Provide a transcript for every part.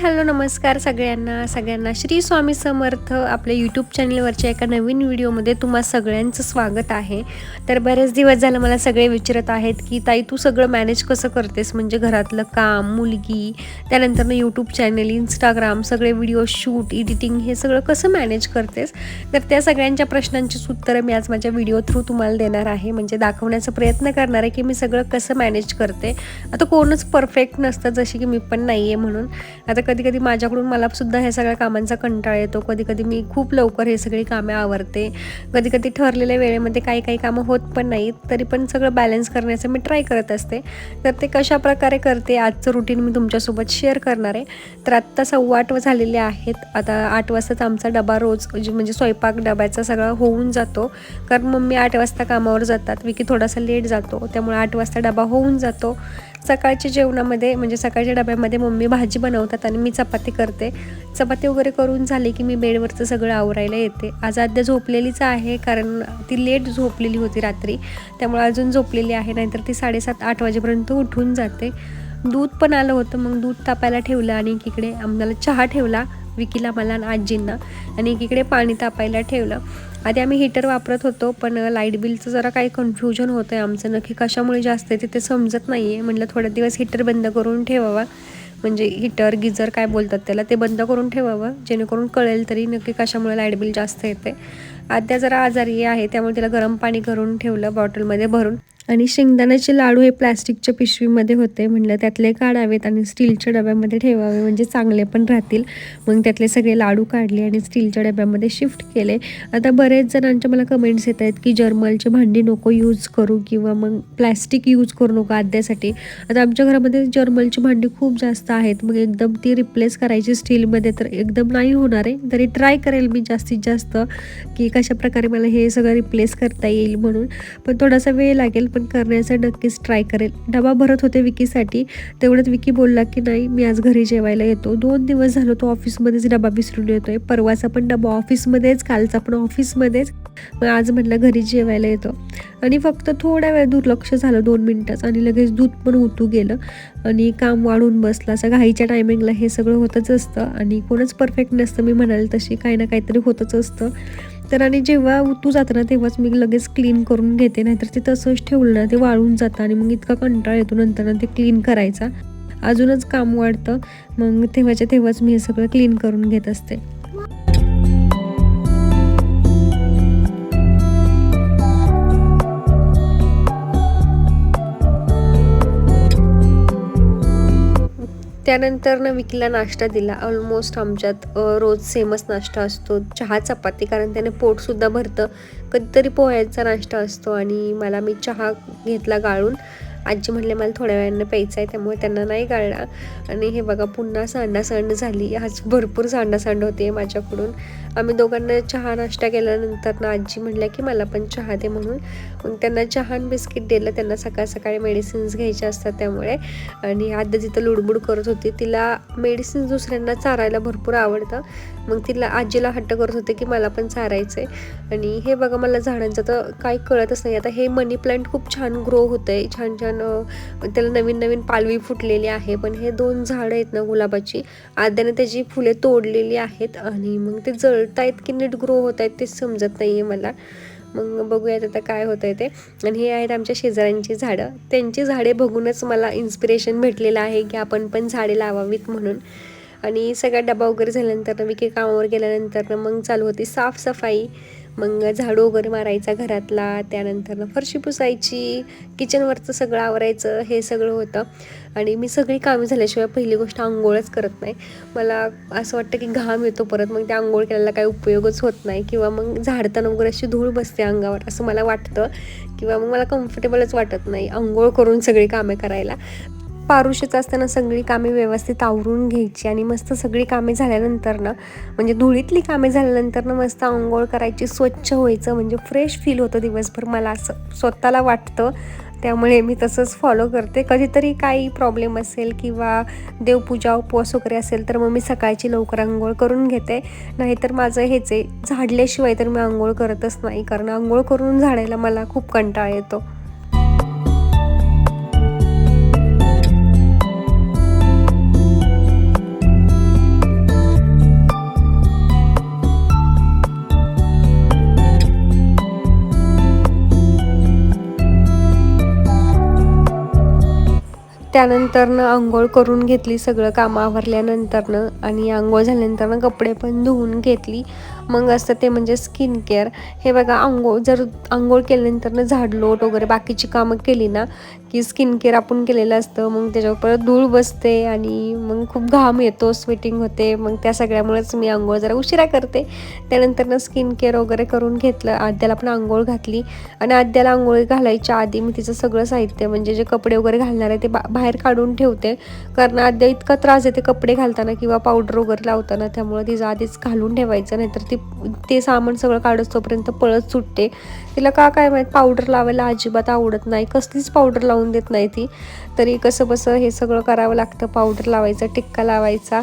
Hello नमस्कार सगळ्यांना. सगळ्यांना श्री स्वामी समर्थ आपल्या यूट्यूब चॅनलवरच्या एका नवीन व्हिडिओमध्ये तुम्हा सगळ्यांचं स्वागत आहे. तर बरेच दिवस झालं मला सगळे विचारत आहेत की ताई तू सगळं मॅनेज कसं करतेस? म्हणजे घरातलं काम मुलगी त्यानंतर यूट्यूब चॅनल इंस्टाग्राम सगळे व्हिडिओ शूट एडिटिंग हे सगळं कसं मॅनेज करतेस? तर त्या सगळ्यांच्या प्रश्नांचीच उत्तरं मी आज माझ्या व्हिडिओ थ्रू तुम्हाला देणार आहे. म्हणजे दाखवण्याचा प्रयत्न करणार आहे की मी सगळं कसं मॅनेज करते. आता कोणच परफेक्ट नसतं जशी की मी पण नाही आहे म्हणून. आता कधी कधी माझ्याकडून मला सुद्धा ह्या सगळ्या कामांचा कंटाळा येतो. कधी कधी मी खूप लवकर हे सगळी कामे आवरते. कधी कधी ठरलेल्या वेळेमध्ये काही काही कामं होत पण नाहीत. तरी पण सगळं बॅलन्स करण्याचं मी ट्राय करत असते. तर ते कशा प्रकारे करते आजचं रुटीन मी तुमच्यासोबत शेअर करणार आहे. तर आत्ता सव्वा आठ झालेले आहेत. आता आठ वाजताच आमचा डबा रोज म्हणजे, म्हणजे स्वयंपाक डब्याचा सगळा होऊन जातो. कारण मम्मी आठ वाजता कामावर जातात. विकी थोडासा लेट जातो. त्यामुळे आठ वाजता डबा होऊन जातो. सकाळच्या जेवणामध्ये म्हणजे सकाळच्या डब्यामध्ये मम्मी भाजी बनवतात आणि मी चपाती करते. चपाती वगैरे करून झाली की मी बेडवरचं सगळं आवरायला येते. आज आद्या झोपलेलीच आहे कारण ती लेट झोपलेली होती रात्री. त्यामुळे अजून झोपलेली आहे नाहीतर ती साडेसात आठ वाजेपर्यंत उठून जाते. दूध पण आलं होतं मग दूध तापायला ठेवलं आणि एकीकडे आम्हाला चहा ठेवला विकीला मला आणि आजींना. आणि एकीकडे पाणी तापायला ठेवलं. आधी आम्ही हीटर वापरत होतो पण लाइट बिलचं जरा काही कन्फ्युजन होतं आहे आमचं. नक्की कशामुळे जास्त आहे ते समजत नाही आहे म्हटलं थोडे दिवस हीटर बंद करून ठेवावा. म्हणजे हीटर गिझर काय बोलतात त्याला ते बंद करून ठेवावं जेणेकरून कळेल तरी नक्की कशामुळे लाइट बिल जास्त येते आद्या जरा आजारी आहे त्यामुळे तिला गरम पाणी करून ठेवलं बॉटलमध्ये भरून. आणि शेंगदाण्याचे लाडू हे प्लॅस्टिकच्या पिशवीमध्ये होते. म्हटलं त्यातले काढावेत आणि स्टीलच्या डब्यामध्ये ठेवावे म्हणजे चांगले पण राहतील. मग त्यातले सगळे लाडू काढले आणि स्टीलच्या डब्यामध्ये शिफ्ट केले. आता बरेच जणांच्या मला कमेंट्स येत आहेत की जर्मलची भांडी नको यूज करू किंवा मग प्लॅस्टिक यूज करू नको आद्यासाठी. आता आमच्या घरामध्ये जर्मलची भांडी खूप जास्त आहेत. मग एकदम ती रिप्लेस करायची स्टीलमध्ये तर एकदम नाही होणार आहे. तरी ट्राय करेल मी जास्तीत जास्त की कशा प्रकारे मला हे सगळं रिप्लेस करता येईल म्हणून. पण थोडासा वेळ लागेल पण करण्याचा नक्कीच ट्राय करेल. डबा भरत होते विकीसाठी. तेवढ्यात विकी बोलला की नाही मी आज घरी जेवायला येतो. दोन दिवस झालो तो ऑफिसमध्येच डबा विसरून येतोय. परवाचा पण डबा ऑफिसमध्येच कालचा पण ऑफिसमध्येच मग आज म्हटलं घरी जेवायला येतो. आणि फक्त थोड्या वेळ दुर्लक्ष झालं दोन मिनटाचं. आणि लगेच दूध पण उतू गेलं. आणि काम वाढून बसलं. असं घाईच्या टायमिंगला हे सगळं होतच असतं. आणि कोणच परफेक्ट नसतं मी म्हणाल तशी. काही ना काहीतरी होतच असतं. तर आणि जेव्हा उतू जातं ना तेव्हाच मी लगेच क्लीन करून घेते नाहीतर ते तसंच ठेवलं ना ते वाळून जातं आणि मग इतका कंटाळ येतो नंतर ना ते क्लीन करायचा. अजूनच काम वाढतं. मग तेव्हाच्या तेव्हाच मी हे सगळं क्लीन करून घेत असते. त्यानंतर ना विकीला नाश्ता दिला. ऑलमोस्ट आमच्यात रोज सेमच नाश्ता असतो. चहा चपाती कारण त्याने पोटसुद्धा भरतं. कधीतरी पोह्याचा नाश्ता असतो आणि मला मी चहा घेतला गाळून. आजी म्हणले मला थोड्या वेळानं प्यायचा आहे त्यामुळे त्यांना नाही गाळला. आणि हे बघा पुन्हा सांडासांड झाली. आज भरपूर सांडासांड होते माझ्याकडून. आम्ही दोघांना चहा नाश्ता केल्यानंतर ना आजी म्हणल्या की मला पण चहा दे म्हणून. मग त्यांना चहा आणि बिस्किट दिलं. त्यांना सकाळ सकाळी मेडिसिन्स घ्यायच्या असतात त्यामुळे. आणि आद्य जिथं लुडबुड करत होती तिला मेडिसिन्स दुसऱ्यांना चारायला भरपूर आवडतं. मग तिला आजीला हट्ट करत होते की मला पण चारायचं आहे आणि हे बघा मला झाडांचं तर काही कळतच नाही. आता हे मनी प्लांट खूप छान ग्रो होतं आहे छान छान त्याला नवीन नवीन पालवी फुटलेली आहे. पण हे दोन झाडं आहेत ना गुलाबाची. आद्याने त्याची फुले तोडलेली आहेत. आणि मग ते जळ जळतायत की नीट ग्रो होत आहेत ते समजत नाही आहे मला. मग बघूयात आता काय होतं आहे ते. आणि हे आहेत आमच्या शेजाऱ्यांची झाडं. त्यांची झाडे बघूनच मला इन्स्पिरेशन भेटलेलं आहे की आपण पण झाडे लावावीत म्हणून. आणि सगळा डबा वगैरे झाल्यानंतर विके कामावर गेल्यानंतर मग चालू होती साफसफाई. मग झाडू वगैरे मारायचा घरातला त्यानंतर फरशी पुसायची किचनवरचं सगळं आवरायचं हे सगळं होतं. आणि मी सगळी कामे झाल्याशिवाय पहिली गोष्ट आंघोळच करत नाही. मला असं वाटतं की घाम येतो परत मग त्या आंघोळ केल्याला काही उपयोगच होत नाही. किंवा मग झाडताना वगैरे अशी धूळ बसते अंगावर असं मला वाटतं. किंवा मग मला कम्फर्टेबलच वाटत नाही आंघोळ करून सगळी कामे करायला. पारुशीच असताना सगळी कामे व्यवस्थित आवरून घ्यायची आणि मस्त सगळी कामे झाल्यानंतर ना म्हणजे धुळीतली कामे झाल्यानंतर ना मस्त आंघोळ करायची स्वच्छ व्हायचं म्हणजे फ्रेश फील होतं दिवसभर मला असं स्वतःला वाटतं. त्यामुळे मी तसंच फॉलो करते. कधीतरी काही प्रॉब्लेम असेल किंवा देवपूजा उपवास वगैरे असेल तर मग मी सकाळची लवकर आंघोळ करून घेते. नाहीतर माझं हेच आहे झाडल्याशिवाय तर मी आंघोळ करतच नाही कारण आंघोळ करून झाडायला मला खूप कंटाळा येतो. त्यानंतरनं आंघोळ करून घेतली सगळं कामं आवरल्यानंतरनं आणि आंघोळ झाल्यानंतरनं कपडे पण धुवून घेतली. मग असतं ते म्हणजे स्किन केअर हे बघा आंघोळ जर आंघोळ केल्यानंतरनं झाडलोट वगैरे बाकीची कामं केली ना की स्किन केअर आपण केलेलं असतं मग त्याच्यावर परत धूळ बसते आणि मग खूप घाम येतो स्वेटिंग होते. मग त्या सगळ्यामुळेच मी आंघोळ जरा उशिरा करते. त्यानंतरनं स्किन केअर वगैरे करून घेतलं. आद्याला पण आंघोळ घातली. आणि आद्याला आंघोळी घालायच्या आधी मी तिचं सगळं साहित्य म्हणजे जे कपडे वगैरे घालणार आहे ते बा बाहेर काढून ठेवते. कारण आद्या इतका त्रास येते कपडे घालताना किंवा पावडर वगैरे लावताना. त्यामुळे तिचं आधीच घालून ठेवायचं नाहीतर ती ते सामान सगळं काढत तोपर्यंत पळत सुटते. तिला का काय माहीत पावडर लावायला अजिबात आवडत नाही. कसलीच पावडर लावून देत नाही ती. तरी कसं बसं हे सगळं करावं लागतं पावडर लावायचा टिक्का लावायचा.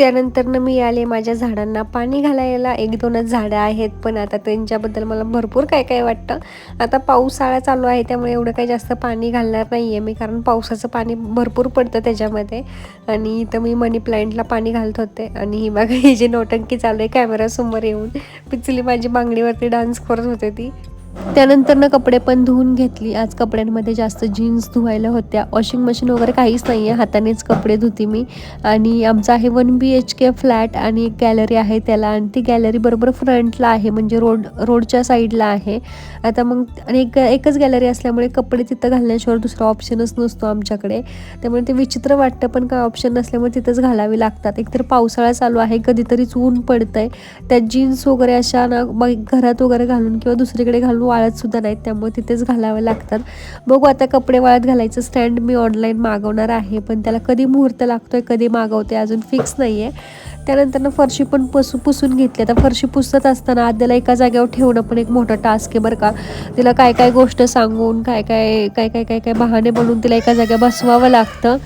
त्यानंतरनं मी आले माझ्या झाडांना पाणी घालायला. एक दोनच झाडं आहेत पण आता त्यांच्याबद्दल मला भरपूर काय काय वाटतं. आता पावसाळा चालू आहे त्यामुळे एवढं काही जास्त पाणी घालणार नाही आहे मी कारण पावसाचं पाणी भरपूर पडतं त्याच्यामध्ये. आणि इथं मी मनी प्लांटला पाणी घालत होते. आणि ही बघा ही जी नोटंकी चालू आहे कॅमेरासमोर येऊन पिचली माझी बांगडीवरती डान्स करत होते ती. त्यानंतरनं कपडे पण धुवून घेतली. आज कपड्यांमध्ये जास्त जीन्स धुवायला होत्या. वॉशिंग मशीन वगैरे काहीच नाही आहे हातानेच कपडे धुते मी. आणि आमचं आहे one B H K flat आणि एक गॅलरी आहे त्याला. आणि ती गॅलरी बरोबर फ्रंटला आहे. म्हणजे रोड रोडच्या साईडला आहे. आता मग आणि एक एकच गॅलरी असल्यामुळे कपडे तिथं घालण्याशिवाय दुसरा ऑप्शनच नसतो आमच्याकडे. त्यामुळे ते विचित्र वाटतं पण काय ऑप्शन नसल्यामुळे तिथंच घालावे लागतात. एकतर पावसाळा चालू आहे कधीतरीच ऊन पडतं आहे त्यात जीन्स वगैरे अशा ना मग घरात वगैरे घालून किंवा दुसरीकडे घालून वाळत सुद्धा नाहीत त्यामुळे तिथेच घालावे लागतात. बघू आता कपडे वाळत घालायचं स्टँड मी ऑनलाईन मागवणार आहे पण त्याला कधी मुहूर्त लागतो आहे कधी मागवते अजून फिक्स नाही आहे त्यानंतर फरशी पण पुसू पुसून घेतली. आता फरशी पुसत असताना आद्याला एका जागेवर ठेवणं पण एक मोठं टास्क आहे बरं का. तिला काय काय गोष्ट सांगून काय काय काय काय काय काय बहाणे बनवून तिला एका जागेवर बसवावं लागतं.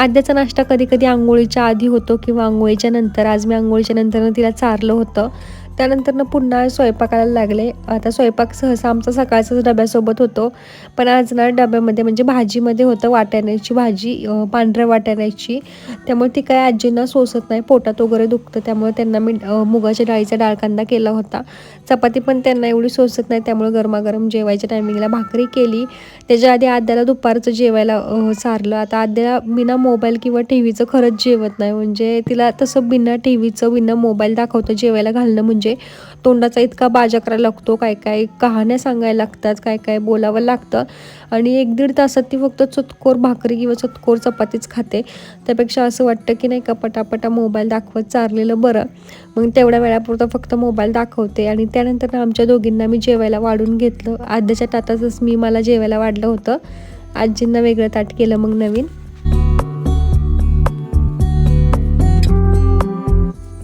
आद्याचा नाश्ता कधी कधी आंघोळीच्या आधी होतो किंवा आंघोळीच्या नंतर. आज मी आंघोळीच्या नंतर तिला चारलं होतं. त्यानंतरनं पुन्हा स्वयंपाकाला लागले. आता स्वयंपाक सहसा आमचा सकाळचाच डब्यासोबत होतो. पण आज ना डब्यामध्ये म्हणजे भाजीमध्ये होतं वाटाण्याची भाजी पांढऱ्या वाटाण्याची. त्यामुळे ती काय आजींना सोसत नाही. पोटात वगैरे दुखतं. त्यामुळे त्यांना मी मुगाच्या डाळीचा डाळकांदा केला होता. चपाती पण त्यांना एवढी सोसत नाही. त्यामुळे गरमागरम जेवायच्या टायमिंगला भाकरी केली. त्याच्या आधी आद्याला दुपारचं जेवायला सारलं. आता आद्याला बिना मोबाईल किंवा टी व्हीचं खरंच जेवत नाही. म्हणजे तिला तसं बिना टी व्हीचं बिना मोबाईल दाखवतं जेवायला घालणं म्हणजे तोंडाचा इतका बाजा लागतो काय काय कहाण्या सांगायला लागतात काय काय बोलावं लागतं. आणि एक दीड तासात ती फक्त चतकोर भाकरी किंवा चतकोर चपातीच खाते. त्यापेक्षा असं वाटतं की नाही का पटापटा मोबाईल दाखवत चारलेलं बरं. मग तेवढ्या वेळापुरतं फक्त मोबाईल दाखवते. आणि त्यानंतर आमच्या दोघींना मी जेवायला वाढून घेतलं. आद्याच्या ताटातच मी मला जेवायला वाढलं होतं. आजींना वेगळं ताट केलं मग नवीन.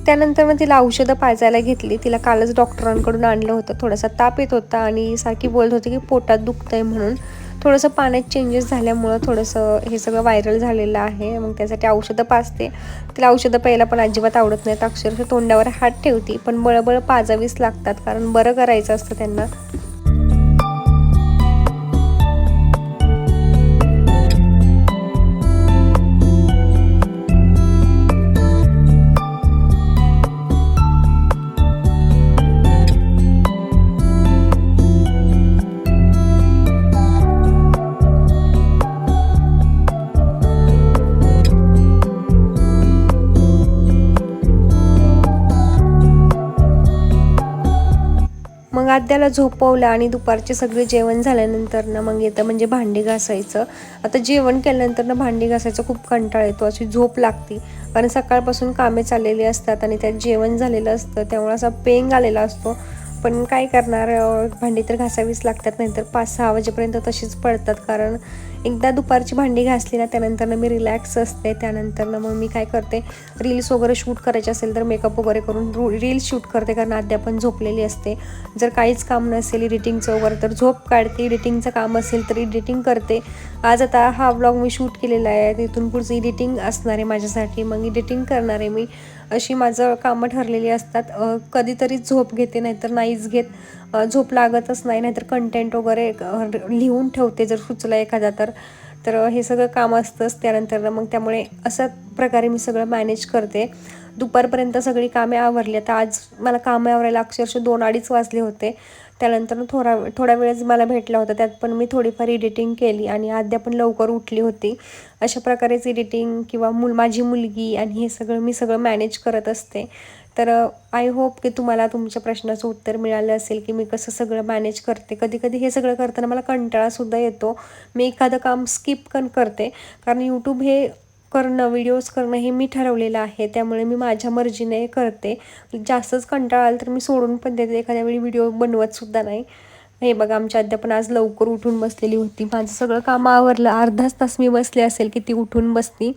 त्यानंतर मग तिला औषधं पाजायला घेतली. तिला कालच डॉक्टरांकडून आणलं होतं. थोडासा ताप येत होता आणि सारखी बोलत होती की पोटात दुखतंय म्हणून. थोडंसं पाण्यात चेंजेस झाल्यामुळं थोडंसं हे सगळं व्हायरल झालेलं आहे. मग त्यासाठी औषधं पाजते. तिला औषधं प्यायला पण अजिबात आवडत नाहीत. अक्षरशः तोंडावर हात ठेवती. पण बळबळ पाजावीच लागतात. कारण बरं करायचं असतं त्यांना. आद्याला झोपवलं आणि दुपारचे सगळे जेवण झाल्यानंतर ना मग येतं म्हणजे भांडी घासायचं. आता जेवण केल्यानंतर ना भांडी घासायचं खूप कंटाळ येतो अशी झोप लागते. कारण सकाळपासून कामे चाललेली असतात आणि त्यात जेवण झालेलं असतं त्यामुळे असा पेंग आलेला असतो. पण काय करणार? भांडी तर घासावीच लागतात नाहीतर पाच सहा वाजेपर्यंत तशीच पडतात. कारण एकदा दुपारची भांडी घासली ना त्यानंतर मी रिलॅक्स असते. त्यानंतर मग मी काय करते? रील्स वगैरे शूट करायचे असेल तर मेकअप वगैरे करून रील्स शूट करते. कारण अद्याप पण झोपलेली असते. जर काहीच काम नसेल एडिटिंगचं वगैरे तर झोप काढते. एडिटिंगचं काम असेल तर एडिटिंग करते. आज आता हा व्लॉग मी शूट केलेला आहे. तिथून पुढचं एडिटिंग असणार आहे माझ्यासाठी. मग एडिटिंग करणार आहे मी. अशी माझं कामं ठरलेली असतात. कधीतरी झोप घेते नाहीतर नाहीच घेत. झोप लागतच नाही नाहीतर कंटेंट वगैरे लिहून ठेवते जर सुचलं एखादा तर. तर हे सगळं काम असतंच त्यानंतर मग त्यामुळे अशा प्रकारे मी सगळं मॅनेज करते. दुपारपर्यंत सगळी कामे आवरली. आता आज मला कामे आवरायला अक्षरशः दोन अडीच वाजले होते. त्यानंतर थोडा थोडा वेळच मला भेटला होता. त्यात पण मी थोडीफार एडिटिंग केली आणि आद्या पण लवकर उठली होती. अशा प्रकारेच एडिटिंग किंवा मुल माझी मुलगी आणि हे सगळं मी सगळं मॅनेज करत असते. तर uh, आय होप की तुम्हाला तुमच्या प्रश्नाचं उत्तर मिळालं असेल की मी कसं सगळं मॅनेज करते. कधी कधी हे सगळं करताना मला कंटाळासुद्धा येतो. मी एखादं काम स्किप पण करते. कारण यूट्यूब हे करणं व्हिडिओज करणं हे मी ठरवलेलं आहे. त्यामुळे मी माझ्या मर्जीने करते. जास्तच कंटाळा आला तर मी सोडून पण देते. एखाद्या वेळी व्हिडिओ बनवतसुद्धा नाही. हे बघा आमच्या अध्यापन आज लवकर उठून बसलेली होती. माझं सगळं काम आवरलं. अर्धाच तास मी बसले असेल की ती उठून बसती.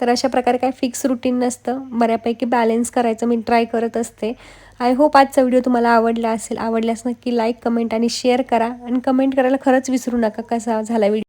तर अशा प्रकारे काय फिक्स रुटीन नसतं. बऱ्यापैकी बॅलेन्स करायचं मी ट्राय करत असते. आय होप आजचा व्हिडिओ तुम्हाला आवडला असेल. आवडल्यास नक्की लाईक कमेंट आणि शेअर करा. आणि कमेंट करायला खरंच विसरू नका. कसा झाला व्हिडिओ